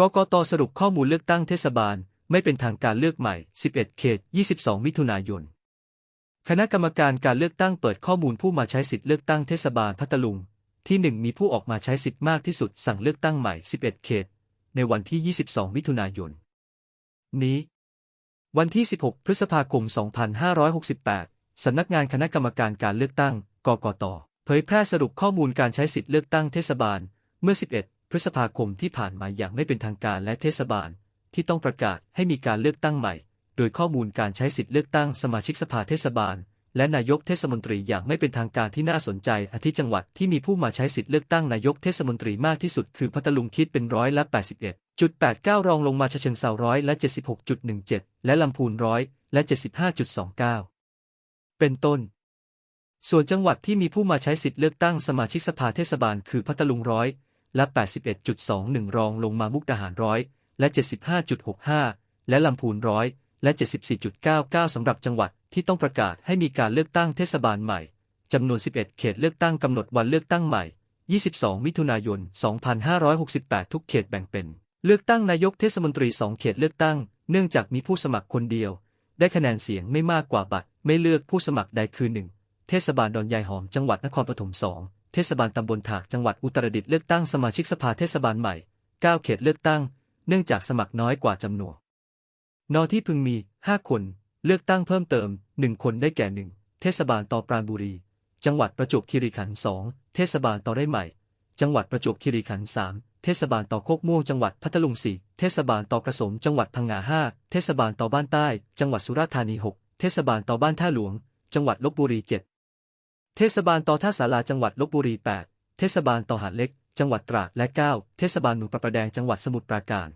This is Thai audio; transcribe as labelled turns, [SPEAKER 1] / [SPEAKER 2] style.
[SPEAKER 1] กกตสรุปข้อมูลเลือกตั้งเทศบาล ไม่เป็นทางการเลือกใหม่ 11 เขต 22 มิถุนายน คณะกรรมการการเลือกตั้งเปิดข้อมูลผู้มาใช้สิทธิ์เลือกตั้งเทศบาลพัทลุง ที่ 1 มีผู้ออกมาใช้สิทธิ์มากที่สุดสั่งเลือกตั้งใหม่ 11 เขต ในวันที่ 22 มิถุนายน นี้ วันที่ 16 พฤษภาคม 2568 สำนักงานคณะกรรมการการเลือกตั้ง กกต เผยแพร่สรุปข้อมูลการใช้สิทธิ์เลือกตั้งเทศบาล เมื่อ 11 พฤษภาคมที่ผ่านมาอย่างไม่เป็นทางการและเทศบาล ที่ต้องประกาศให้มีการเลือกตั้งใหม่ โดยข้อมูลการใช้สิทธิ์เลือกตั้งสมาชิกสภาเทศบาล และนายกเทศมนตรีอย่างไม่เป็นทางการที่น่าสนใจอาทิจังหวัดที่มีผู้มาใช้สิทธิ์เลือกตั้งนายกเทศมนตรีมากที่สุดคือพัทลุงคิดเป็นร้อยละ81.89 รองลงมาฉะเชิงเซาร้อยละ76.17 และลำพูนร้อยและ 75.29 เป็นต้น ส่วนจังหวัดที่มีผู้มาใช้สิทธิ์เลือกตั้งสมาชิกสภาเทศบาลคือพัทลุงร้อย และ 81.21 รองลงมามุกดาหารร้อยและ 75.65 และลำพูนร้อยและ 74.99 สำหรับจังหวัดที่ต้องประกาศให้มีการเลือกตั้งเทศบาลใหม่จำนวน 11 เขตเลือกตั้งกำหนดวันเลือกตั้งใหม่ 22 มิถุนายน 2568 ทุกเขตแบ่งเป็น เลือกตั้งนายกเทศมนตรี 2 เขตเลือกตั้ง เนื่องจากมีผู้สมัครคนเดียว ได้คะแนนเสียงไม่มากกว่าบัตร ไม่เลือกผู้สมัครใดคือ 1 เทศบาลดอนยายหอมจังหวัดนครปฐม 2 เทศบาลตำบลถากจังหวัดอุตรดิตถ์เลือกตั้งสมาชิกสภาเทศบาลใหม่ 9 เขตเลือกตั้ง เนื่องจากสมัครน้อยกว่าจำนวนนอที่พึงมี 5 คน เลือกตั้งเพิ่มเติม 1 คนได้แก่1เทศบาลตอปราณบุรี จังหวัดประจวบคีรีขันธ์2เทศบาลตอได้ใหม่ จังหวัดประจวบคีรีขันธ์3เทศบาลตอโคกม่วงจังหวัดพัทลุง4เทศบาลตอกระสมจังหวัดพังงา5เทศบาลตอบ้านใต้ จังหวัดสุราษฎร์ธานี6เทศบาลตอบ้านท่าหลวง จังหวัดลบบุรี7 เทศบาลตอท่าสาราจังหวัดลบบุรี 8 เทศบาลตอหาดเล็ก จังหวัดตราดและ 9 เทศบาลหนูประประแดงจังหวัดสมุทรปราการ